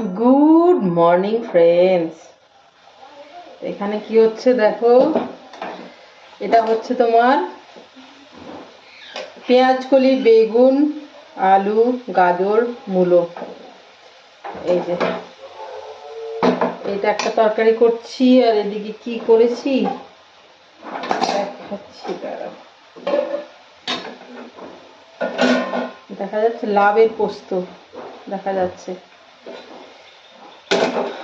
Good morning friends এখানে কি হচ্ছে দেখো? এটা হচ্ছে তোমার পেঁয়াজ কলি বেগুন, আলু, গাজর, মূলো। এই যে। এটা একটা তরকারি করছি, আর এদিকে কি করেছি? দেখাচ্ছি। দেখা যাচ্ছে লাভের পোস্ত। দেখা যাচ্ছে।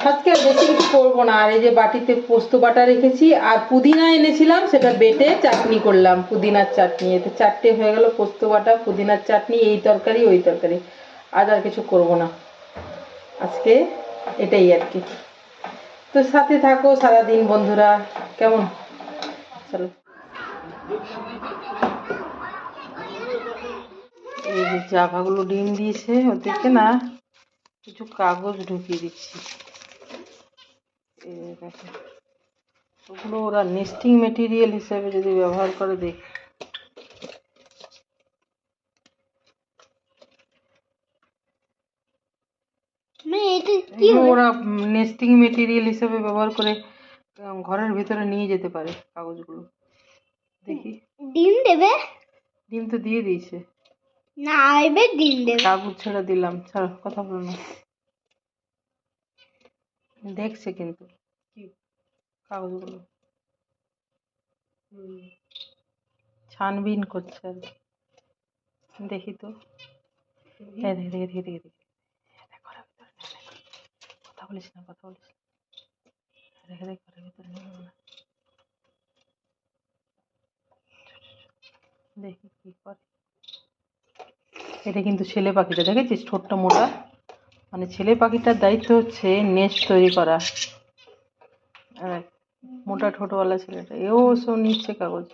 আজকে বেশি কিছু করব না। আর এই যে বাটিতে পোস্ত বাটা রেখেছি, আর পুদিনা এনেছিলাম, সেটা বেটে চাটনি করলাম, পুদিনার চাটনি। এতে চারটে হয়ে গেল পোস্ত বাটা, পুদিনার চাটনি, এই তরকারি, ওই তরকারি। আজ আর কিছু করব না। আজকে এটাই আর কি। তো সাথে থাকো সারাদিন বন্ধুরা, কেমন? চলো। এই যে জাভাগুলো ডিম দিয়েছে ওদেরকে না কিছু কাগজ ঢুকিয়ে দিচ্ছি। দেখো ওগুলো ওরা নেস্টিং মেটেরিয়াল হিসাবে যদি ব্যবহার করে দেখ মানে ওরা নেস্টিং মেটেরিয়াল হিসাবে ব্যবহার করে ঘরের ভিতরে নিয়ে যেতে পারে কাগজগুলো। দেখি। ডিম দেবে? ডিম তো দিয়ে দিয়েছে। না এবার ডিম দেবে। কাগজ ছেড়ে দিলাম। ছাড়ো কথা বলো না। দেখছে কিন্তু। কাগজগুলো ছানবিন করছে আর দেখি তো। দেখি। দেখি দেখি দেখি। কথা বলিস না কথা বলিস না। দেখে দেখ ঘরের ভিতরে নেই দেখি কি করে। এটা কিন্তু ছেলে পাখিটা দেখেছিস? ঠোঁটটা মোটা। মানে ছেলে পাখিটার দায়িত্ব হচ্ছে নেস্ট তৈরি করা। আর মোটা ঠোঁটওয়ালা ছেলেটা। এও সব নিচ্ছে কাগজ।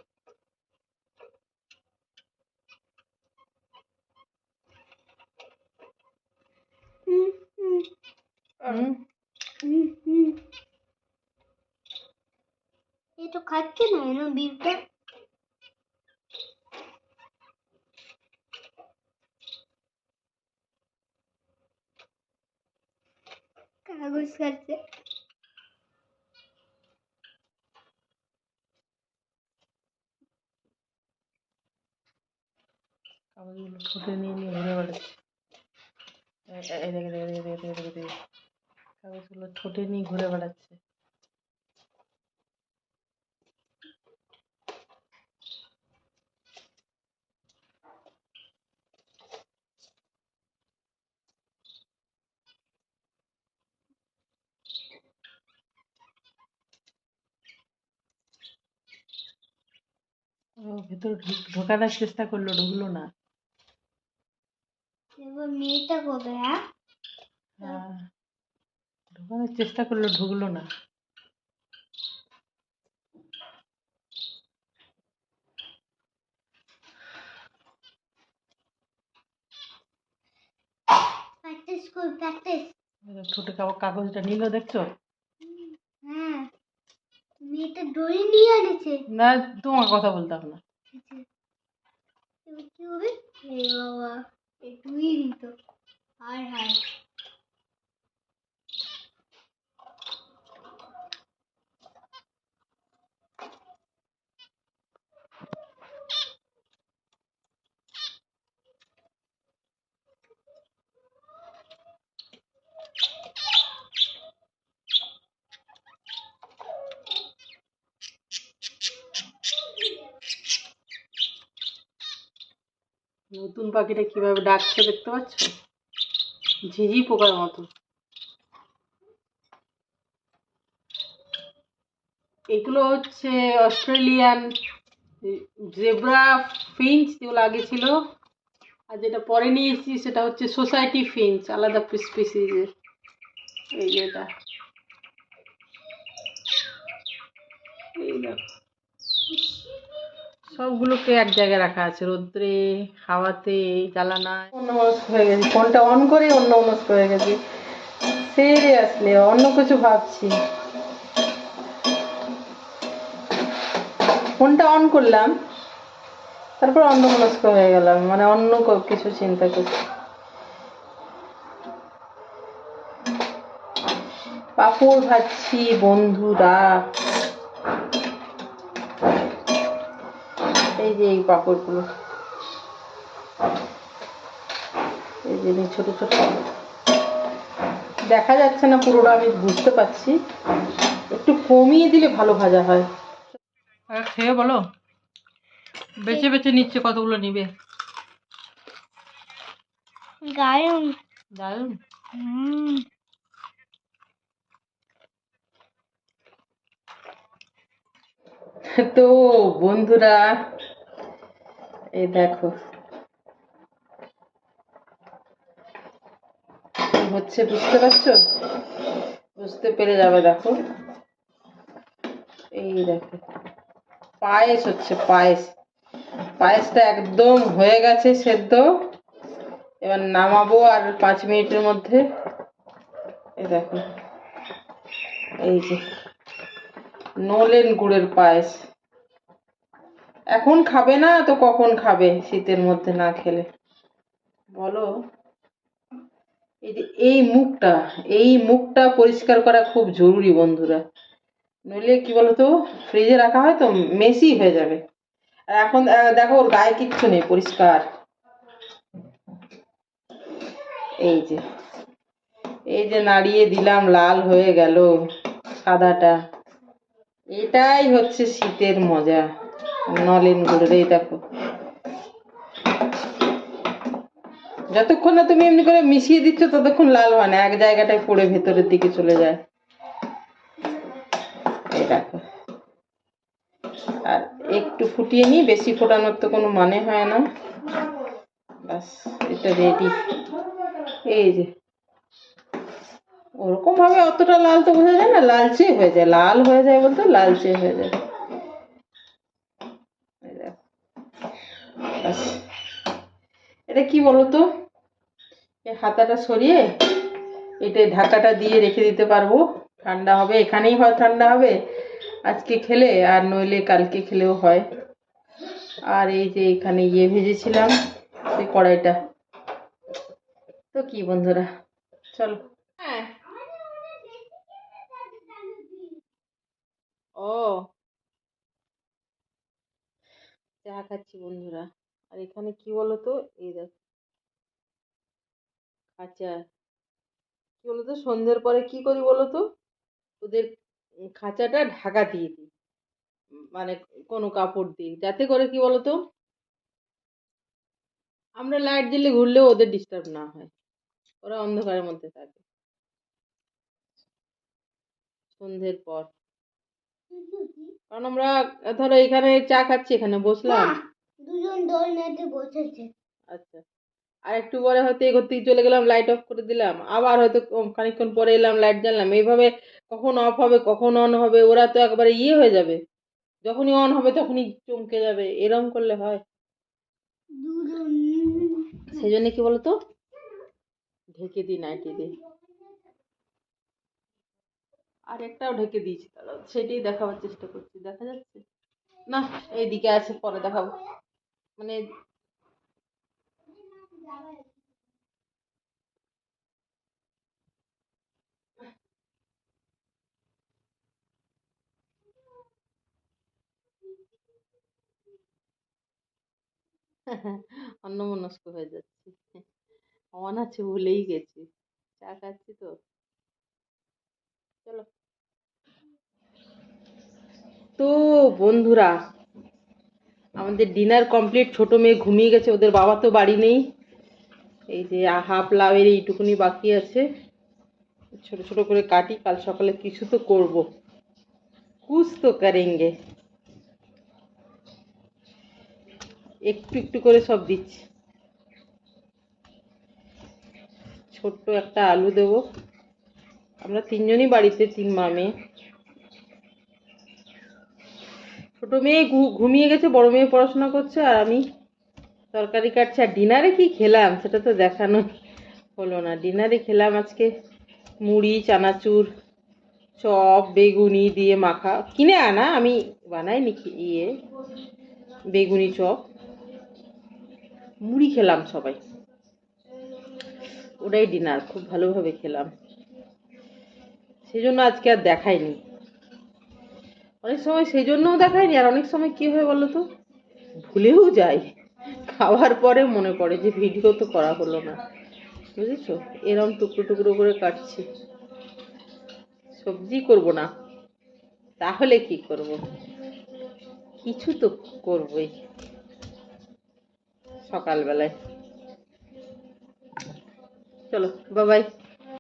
তো খাচ্ছে না কাগজ খাচ্ছে। নিয়ে নিয়ে ঘুরে নিয়ে ঘুরে বেড়াচ্ছে ও ভেতরে ঢুক- ঢোকানোর চেষ্টা করল ঢুকলো না মেয়েটা হ্যাঁ ঢোকানোর চেষ্টা করল ঢুকলো না। প্র্যাকটিস কর কাগজটা নিল দেখছ? হ্যাঁ মেয়েটা দড়ি নিয়ে আনেছে না তোমার কথা বলতে হবে না কি হবে? বাবা। এটুই দিত আর হায়। নতুন পাখিটা কীভাবে ডাকছে দেখতে পাচ্ছ? ঝিঝি পোকার মতো। এগুলো হচ্ছে অস্ট্রেলিয়ান জেব্রা ফিঞ্চ যেগুলো আগে ছিল, আর যেটা পরে নিয়ে এসেছি সেটা হচ্ছে সোসাইটি ফিঞ্চ, আলাদা স্পিসিজের। এই যেটা এই দেখো। সবগুলোকে এক জায়গায় রাখা আছে। রোদ্রে, হাওয়াতে, জ্বালানায়। অন্য মনস্ক হয়ে গেছি, ফোনটা অন করে অন্য মনস্ক হয়ে গেছি। সিরিয়াসলি অন্য কিছু ভাবছি। ফোনটা অন করলাম, তারপর অন্য মনস্ক হয়ে গেলাম মানে অন্য কিছু চিন্তা করছি। পাঁপড় ভাজছি, বন্ধুরা। এই যে এই পাঁপড়গুলো। এই যে এই ছোট ছোট। দেখা যাচ্ছে না পুরোটা আমি বুঝতে পারছি। একটু কমিয়ে দিলে ভালো ভাজা হয়। খেয়ে বলো। বেছে বেছে নিচ্ছে কতগুলো নিবে? গায়ন দারুণ হুম। তো বন্ধুরা এই দেখো। হচ্ছে, বুঝতে পারছ? বুঝতে পেরে যাবে, দেখো। এই দেখো। পায়েস হচ্ছে, পায়েস। পায়েসটা একদম হয়ে গেছে সেদ্ধ। এবার নামাবো আর পাঁচ মিনিটের মধ্যে। এই দেখো। এই যে, নলেন গুড়ের পায়েস। এখন খাবে না, তো কখন খাবে শীতের মধ্যে না খেলে? বলো। এই যে, এই মুখটা এই মুখটা পরিষ্কার করা খুব জরুরি বন্ধুরা। নইলে কি বলতো ফ্রিজে রাখা হয় তো মেসি হয়ে যাবে। আর এখন দেখো ওর গায়ে কিচ্ছু নেই, পরিষ্কার। এই যে এই যে নাড়িয়ে দিলাম, লাল হয়ে গেল সাদাটা। এটাই হচ্ছে শীতের মজা। নলেন গুড়ের এই দেখো। যতক্ষণ না তুমি এমনি করে মিশিয়ে দিচ্ছ, ততক্ষণ লাল হয় না, এক জায়গাটায় পড়ে ভেতরের দিকে চলে যায়। এই দেখো। আর একটু ফুটিয়ে নিই, বেশি ফোটানোর তো কোনো মানে হয় না। বাস এটা রেডি এই যে। ওরকম ভাবে অতটা লাল তো বোঝা যায় না, লালচে হয়ে যায়। লাল হয়ে যায় বলতে লালচে হয়ে যায় এই দেখো। ব্যাস। এটা কি বলতো? হাতাটা সরিয়ে এটা ঢাকাটা দিয়ে রেখে দিতে পারব। ঠান্ডা হবে, এখানেই হয় ঠান্ডা হবে। আজকে খেলে আর নইলে কালকে খেলেও হয়। আর এই যে এখানে ইয়ে ভেজেছিলাম সেই কড়াইটা। তো কি বন্ধুরা, চলো। হ্যাঁ। ও। চা খাচ্ছি বন্ধুরা। আর এখানে কি বলতো? এই দেখো। খাঁচা কি বলতো? সন্ধ্যের পরে কি করি বলতো? ওদের খাঁচাটা ঢাকা দিয়ে দিই। মানে কোনো কাপড় দিয়ে। যাতে করে কি বলতো? আমরা লাইট জ্বেলে ঘুরলেও ওদের ডিস্টার্ব না হয়। ওরা অন্ধকারের মধ্যে থাকে। সন্ধ্যের পর। কারণ আমরা ধরো এখানে চা খাচ্ছি এখানে বসলাম। দুজন দোলনাতে বসেছে। আচ্ছা। আর একটু পরে হয়তো এই ঘর থেকে চলে গেলাম লাইট অফ করে দিলাম। আবার হয়তো খানিকক্ষণ পরে এলাম লাইট জ্বাললাম। এইভাবে কখন অফ হবে কখন অন হবে ওরা তো একবারে ইয়ে হয়ে যাবে। যখনই অন হবে তখনই চমকে যাবে। এরম করলে হয়। সেই জন্য কি বলতো? ঢেকে দিই নাইটি দিয়ে আর একটাও ঢেকে দিয়েছি তারা সেটাই দেখাবার চেষ্টা করছি, দেখা যাচ্ছে। না, এইদিকে আছে, পরে দেখাবো। মানে অন্যমনস্ক হয়ে যাচ্ছি। অন আছে ভুলেই গেছি। চা খাচ্ছি তো? তো বন্ধুরা, আমাদের ডিনার কমপ্লিট ছোট মেয়ে ঘুমিয়ে গেছে, ওদের বাবা তো বাড়ি নেই। এই যে হাফ লাউয়ের এইটুকুনি বাকি আছে। ছোট ছোট করে কাটি, কাল সকালে কিছু তো করব। কুছ তো করেঙ্গে। একটু একটু করে সব দিচ্ছি। ছোট্ট একটা আলু দেবো। আমরা তিনজনই বাড়িতে, তিন মা মেয়ে। ছোট মেয়ে ঘুমিয়ে গেছে, বড় মেয়ে পড়াশোনা করছে, আর আমি তরকারি কাটছি। আর ডিনারে কি খেলাম, সেটা তো দেখানো হলো না। ডিনারে খেলাম আজকে মুড়ি, চানাচুর, চপ, বেগুনি দিয়ে মাখা। কিনে আনা, আমি বানাইনি ইয়ে বেগুনি চপ। মুড়ি খেলাম সবাই। ওটাই ডিনার, খুব ভালোভাবে খেলাম। সেই জন্য আজকে আর দেখাইনি। অনেক সময় সেই জন্যও দেখাইনি, আর অনেক সময় কি হয় বলো তো ভুলেও যাই। খাওয়ার পরে মনে পড়ে যে ভিডিও তো করা হলো না। বুঝেছ? এরম টুকরো টুকরো করে কাটছি। সবজি করব না। তাহলে কি করব? কিছু তো করবই। সকালবেলায়। চলো বাবাই